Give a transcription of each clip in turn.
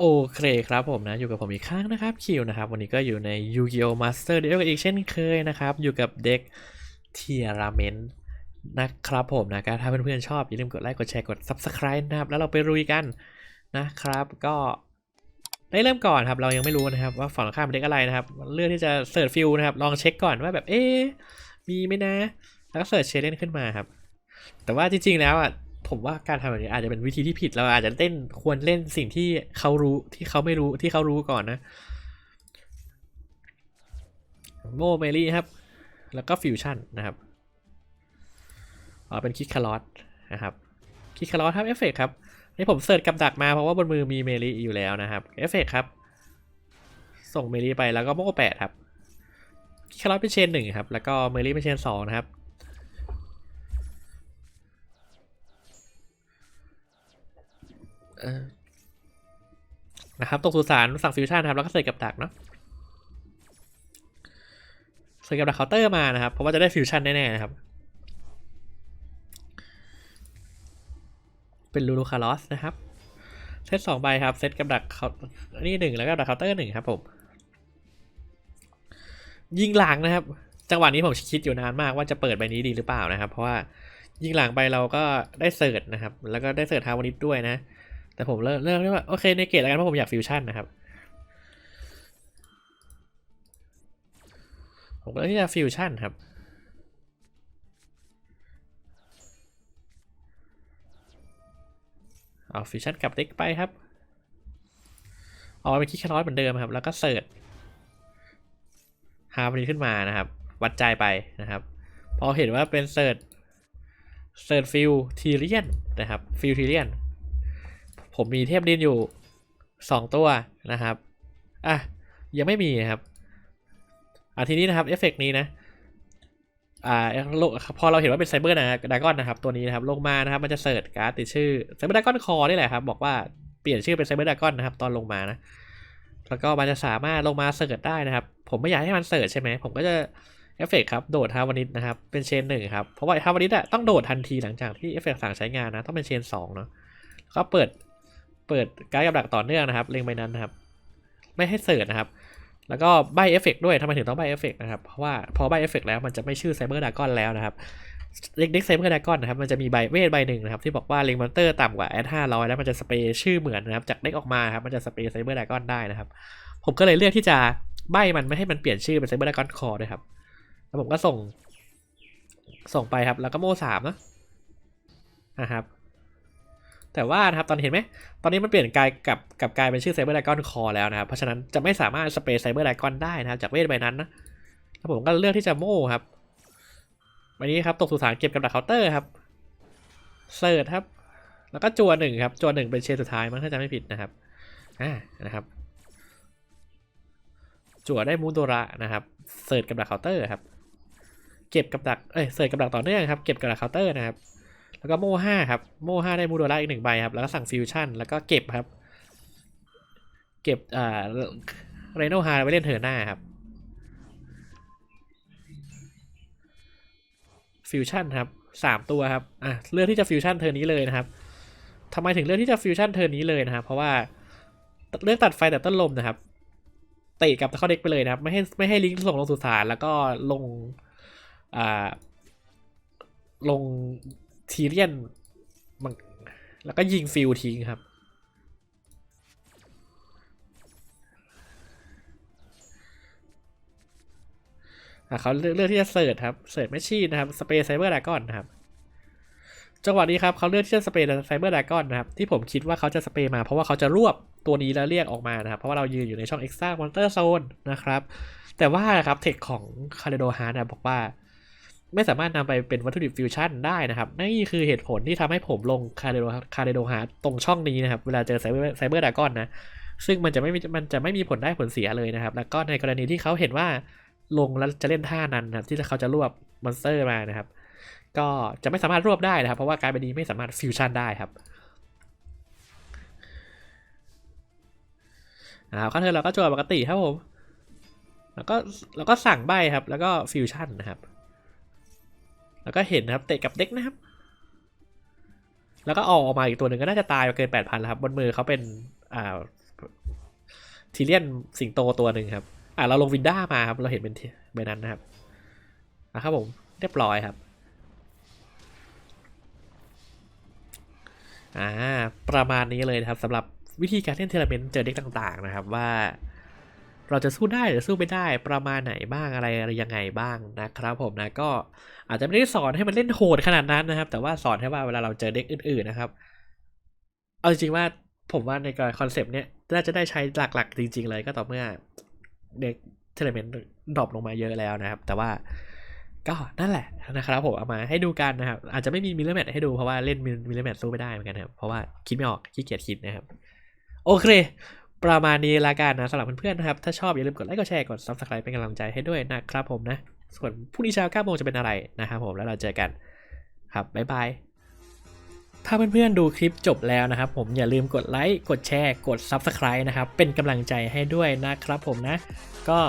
โอเคครับผมนะอยู่กับผมอีกครั้งนะครับคิวนะครับวันนี้ก็อยู่ใน Yu-Gi-Oh! Master Duel อีกเช่นเคยนะครับ อยู่กับเด็กเทียราเมนนะครับผมนะก็ถ้าเพื่อนๆชอบ อย่าลืมกดไลค์กดแชร์กด Subscribe นะครับ แล้วเราไปรุยกันนะครับ ก็ได้เริ่มก่อนครับ เรายังไม่รู้นะครับ ว่าฝั่งตรงข้ามเป็นเด็กอะไรนะครับ เลือกที่จะเสิร์ชฟิลนะครับ ลองเช็คก่อนว่าแบบเอ๊มีไหมนะ แล้วก็เสิร์ชเชเลนขึ้นมาครับ แต่ว่าจริงๆแล้วอะ ผมว่าการทำแบบนี้อาจจะเป็นวิธีที่ผิดเราอาจจะเล่นควรเล่นสิ่งที่เขารู้ที่เขาไม่รู้ที่เขารู้ก่อนนะ โมเมลี่ครับ แล้วก็ฟิวชั่นนะครับอ๋อเป็นคิกคาร์ลอสนะครับคิกคาร์ลอสครับเอฟเฟกครับนี่ผมเสิร์ชกับดักมาเพราะว่าบนมือมีเมลี่อยู่แล้วนะครับเอฟเฟกครับ ส่งเมลี่ไปแล้วก็โม่แปดครับคิกคาร์ลอสเป็นเชนหนึ่งครับ แล้วก็เมลี่เป็นเชนสองนะครับ นะครับตกสุสานสั่งฟิวชั่นนะครับแล้วก็ใส่กับดักเนาะใส่กับดักเคาน์เตอร์มานะครับ เพราะว่าจะได้ฟิวชั่นแน่ๆนะครับ เป็นลูลูคาร์ลอสนะครับเซตสองใบครับเซตกับดักเขาอันนี้หนึ่งแล้วก็ดักเคาน์เตอร์หนึ่งครับผม ยิงหลังนะครับ จังหวะนี้ผมคิดอยู่นานมากว่าจะเปิดใบนี้ดีหรือเปล่านะครับ เพราะว่ายิงหลังไปเราก็ได้เสิร์ชนะครับ แล้วก็ได้เสิร์ชฮาวนิดด้วยนะ แต่ผมเลือกเลือกว่าโอเคในเกตแล้วกันเพราะผมอยากฟิวชั่นนะครับ ผมก็เลือกที่จะฟิวชั่นครับเอาฟิวชั่นกลับเด็กไปครับเอาไปคิดแครอทเหมือนเดิมครับ แล้วก็เสิร์ชฮาร์บนี้ขึ้นมานะครับ วัดใจไปนะครับ พอเห็นว่าเป็นเสิร์ชเสิร์ชฟิลทีเรียนนะครับฟิลทีเรียน ผมมีเทพดินอยู่สองตัวนะครับ อะ ยังไม่มีนะครับ อะทีนี้นะครับเอฟเฟกต์นี้นะ อ่าลงพอเราเห็นว่าเป็นไซเบอร์นะดากอนนะครับ ตัวนี้นะครับ ลงมานะครับ มันจะเสิร์ชการ์ดติดชื่อไซเบอร์ดากอนคอนี่แหละครับ บอกว่าเปลี่ยนชื่อเป็นไซเบอร์ดากอนนะครับ ตอนลงมานะ แล้วก็มันจะสามารถลงมาเสิร์ชได้นะครับ ผมไม่อยากให้มันเสิร์ชใช่ไหม ผมก็จะเอฟเฟกครับโดดฮาวานิดนะครับ เป็นเชนหนึ่งครับ เพราะว่าฮาวานิดอะต้องโดดทันทีหลังจากที่เอฟเฟกสั่งใช้งานนะ ต้องเป็นเชนสองเนาะก็เปิด เปิดการ์ดกับดักต่อเนื่องนะครับเล็งไปนั้นนะครับ ไม่ให้เสิร์ชนะครับ แล้วก็ใบเอฟเฟกด้วยทำไมถึงต้องใบเอฟเฟกนะครับ เพราะว่าพอใบเอฟเฟกแล้วมันจะไม่ชื่อไซเบอร์ดากอนแล้วนะครับเด็กเด็กไซเบอร์ดากอนนะครับ มันจะมีใบเวทใบหนึ่งนะครับ ที่บอกว่าเล็งมอนเตอร์ต่ำกว่าแอดห้าร้อยแล้วมันจะสเปรย์ชื่อเหมือนนะครับ จากเด็กออกมาครับ มันจะสเปรย์ไซเบอร์ดากอนได้นะครับ ผมก็เลยเลือกที่จะใบมันไม่ให้มันเปลี่ยนชื่อเป็นไซเบอร์ดากอนคอด้วยครับ แล้วผมก็ส่ง ส่งไปครับ แล้วก็โม่สามนะนะครับ แต่ว่านะครับตอนเห็นไหมตอนนี้มันเปลี่ยนกลายกับกับกลายเป็นชื่อไซเบอร์ไดกอนคอแล้วนะครับ เพราะฉะนั้นจะไม่สามารถสเปรย์ไซเบอร์ไดกอนได้นะครับ จากเวทใบนั้นนะแล้วผมก็เลือกที่จะโม่ครับวันนี้ครับตกสุสานเก็บกับดักเคาน์เตอร์ครับเสิร์ชครับ แล้วก็จัวหนึ่งครับจัวหนึ่งเป็นเชนสุดท้ายมั้งถ้าจำไม่ผิดนะครับอ่านะครับจั่วได้มูนโดระนะครับ เสิร์ชกับดักเคาน์เตอร์ครับ เก็บกับดัก เอ้ย เสิร์ชกับดักต่อเนื่องครับ เก็บกับดักเคาน์เตอร์นะครับ แล้วก็โม่ห้าครับ โม่ห้าได้มูโดระอีกหนึ่งใบครับ แล้วก็สั่งฟิวชั่น แล้วก็เก็บครับ เก็บอ่าเรโนฮาไว้เล่นเทิร์นหน้าครับ ฟิวชั่นครับสามตัวครับ อะ เลือกที่จะฟิวชั่นเทิร์นี้เลยนะครับทำไมถึงเลือกที่จะฟิวชั่นเทิร์นนี้เลยนะครับ เพราะว่าเลือกตัดไฟแต่ต้นลมนะครับเตะกับเข้าเด็กไปเลยนะครับ ไม่ให้ไม่ให้ลิงก์ส่งลงสุสานแล้วก็ลงอ่าลง ทีเรียนมันแล้วก็ยิงฟิลทิ้งครับ อะเขาเลือกเลือกที่จะเสิร์ชครับ เสิร์ชแมชชีนนะครับ สเปซไซเบอร์ดากอนนะครับ จังหวะนี้ครับเขาเลือกที่จะสเปรย์ไซเบอร์ดากอนนะครับ ที่ผมคิดว่าเขาจะสเปรย์มาเพราะว่าเขาจะรวบตัวนี้แล้วเรียกออกมานะครับ เพราะว่าเรายืนอยู่ในช่อง Extra Monster Zone นะครับ แต่ว่านะครับเทคของคาร์โดฮาร์นะบอกว่า ไม่สามารถนำไปเป็นวัตถุดิบฟิวชั่นได้นะครับนี่คือเหตุผลที่ทำให้ผมลงคาร์โดคาร์โดฮาร์ตรงช่องนี้นะครับ เวลาเจอไซเบอร์ไซเบอร์ดากอนนะ ซึ่งมันจะไม่มีมันจะไม่มีผลได้ผลเสียเลยนะครับ แล้วก็ในกรณีที่เขาเห็นว่าลงแล้วจะเล่นท่านั้นนะครับ ที่เขาจะรวบมอนสเตอร์มานะครับ ก็จะไม่สามารถรวบได้นะครับ เพราะว่าการไปดีไม่สามารถฟิวชั่นได้ครับอ่าขั้นเทอเราก็จั่วปกติครับผมแล้วก็แล้วก็สั่งใบครับ แล้วก็ฟิวชั่นนะครับ แล้วก็เห็นนะครับเตะกับเด็กนะครับ แล้วก็ออกมาอีกตัวหนึ่งก็น่าจะตายไปเกินแปดพันแล้วครับบนมือเขาเป็นอ่าทีเลียนสิงโตตัวหนึ่งครับอะเราลงวินด้ามาครับเราเห็นเป็นใบนั้นนะครับนะครับผมเรียบร้อยครับอ่าประมาณนี้เลยนะครับสำหรับวิธีการเล่นเทเลเมนต์เจอเด็กต่างๆนะครับว่า เราจะสู้ได้หรือสู้ไม่ได้ประมาณไหนบ้างอะไรอะไรยังไงบ้างนะครับ ผมนะก็อาจจะไม่ได้สอนให้มันเล่นโหดขนาดนั้นนะครับ แต่ว่าสอนให้ว่าเวลาเราเจอเด็กอื่นๆนะครับ เอาจริงว่าผมว่าในคอนเซปต์เนี้ยน่าจะได้ใช้หลักๆ จริง ๆ เลยก็ต่อเมื่อเด็กเทเลเมนต์ดรอปลงมาเยอะแล้วนะครับ แต่ว่าก็นั่นแหละนะครับผมเอามาให้ดูกันนะครับ อาจจะไม่มีมิลเลอร์แมทให้ดูเพราะว่าเล่นมิลเลอร์แมทสู้ไม่ได้เหมือนกันครับเพราะว่าคิดไม่ออกขี้เกียจคิดนะครับ โอเค ประมาณนี้ละกันนะสำหรับเพื่อนๆนะครับ ถ้าชอบอย่าลืมกดไลค์กดแชร์กด subscribe เป็นกำลังใจให้ด้วยนะครับผมนะ ส่วนพรุ่งนี้เช้า9โมงจะเป็นอะไรนะครับผมแล้วเราเจอกันครับบ๊ายบายถ้าเพื่อนๆดูคลิปจบแล้วนะครับ ผมอย่าลืมกดไลค์กดแชร์กด Subscribe นะครับ เป็นกำลังใจให้ด้วยนะครับผมนะ ก็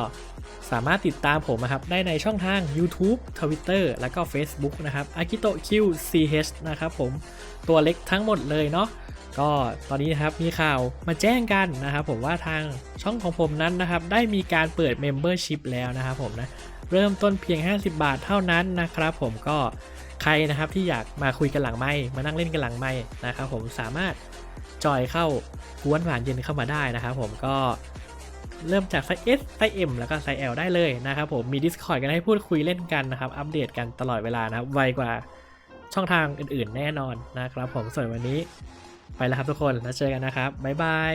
สามารถติดตามผมนะครับ ได้ในช่องทาง YouTube Twitter แล้วก็ Facebook นะครับ Akito QCH นะครับผมตัวเล็กทั้งหมดเลยเนาะ ก็ตอนนี้นะครับมีข่าวมาแจ้งกันนะครับผมว่าทางช่องของผมนั้นนะครับได้มีการเปิด Membership แล้วนะครับผมนะเริ่มต้นเพียง 50 บาทเท่านั้นนะครับผมก็ใครนะครับที่อยากมาคุยกันหลังไม้มานั่งเล่นกันหลังไม้นะครับผมสามารถจอยเข้ากวนหวานเย็นเข้ามาได้นะครับผมก็เริ่มจากไซส์ S ไซส์ M แล้วก็ไซส์ L ได้เลยนะครับผมมี Discord กันให้พูดคุยเล่นกันนะครับ อัปเดตกันตลอดเวลานะครับไวกว่าช่องทางอื่นๆแน่นอนนะครับผมส่วนวันนี้ ไปแล้วครับทุกคนแล้วเจอกันนะครับบ๊ายบาย